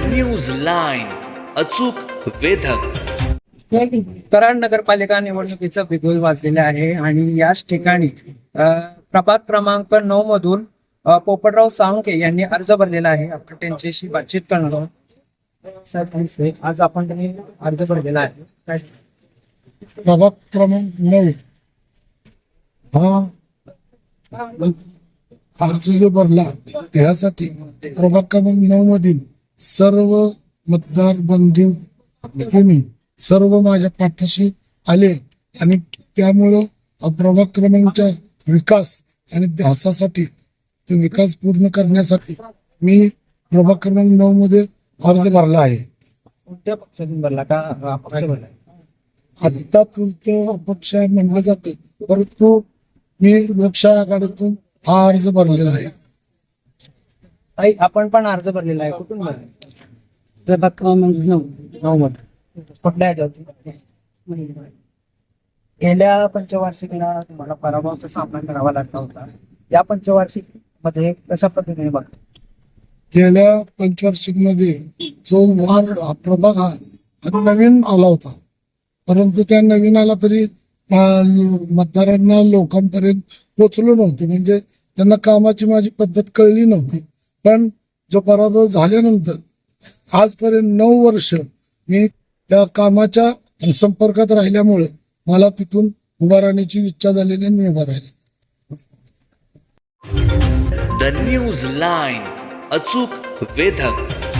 News line अचूक वेधक. कराड नगरपालिका निवडणुकीचं बिगुल वाजलेलं आहे आणि याच ठिकाणी अ, प्रभाग क्रमांक नऊ मधून पोपटराव साळुंके यांनी अर्ज भरलेला आहे. आपण त्यांच्याशी बातचीत करणार आहोत. आज आपण त्यांनी अर्ज भरलेला आहे. काय प्रभाग क्रमांक नऊ. हा. अर्ज जो भरला त्यासाठी प्रभाग क्रमांक नऊ मधील सर्व मतदार बंधू भगिनी सर्व माझ्या पाठीशी आले आणि त्यामुळं प्रभाग क्रमांकच्या विकास आणि ध्यासासाठी तो विकास पूर्ण करण्यासाठी मी प्रभाग क्रमांक नऊ मध्ये अर्ज भरला आहे. कोणत्या पक्षातून भरला? का अपक्ष भरला? आत्ता तृतीय अपक्ष म्हणलं जातं परंतु मी लोकशाही आघाडीतून हा अर्ज भरलेला आहे. ताई आपण पण अर्ज भरलेला आहे कुठून भरला? प्रभाग क्रमांक नऊ. नऊ मध्ये कुठल्या गेल्या पंचवार्षिकला तुम्हाला पराभवाचा सामना करावा लागला होता. या पंचवार्षिकमध्ये कशा पद्धतीने बघा गेल्या पंचवार्षिकमध्ये जो वार्ड हा प्रभाग हा हा नवीन आला होता. परंतु त्या नवीन आला तरी अं, मतदारांना लोकांपर्यंत पोचलो नव्हते. म्हणजे त्यांना कामाची माझी पद्धत कळली नव्हती. पण जो पराभव झाल्यानंतर आजपर्यंत नऊ वर्ष मी त्या कामाच्या संपर्कात राहिल्यामुळे मला तिथून उभा राहण्याची इच्छा झालेली आणि मी उभा राहिले. द न्यूज लाईन अचूक वेधक.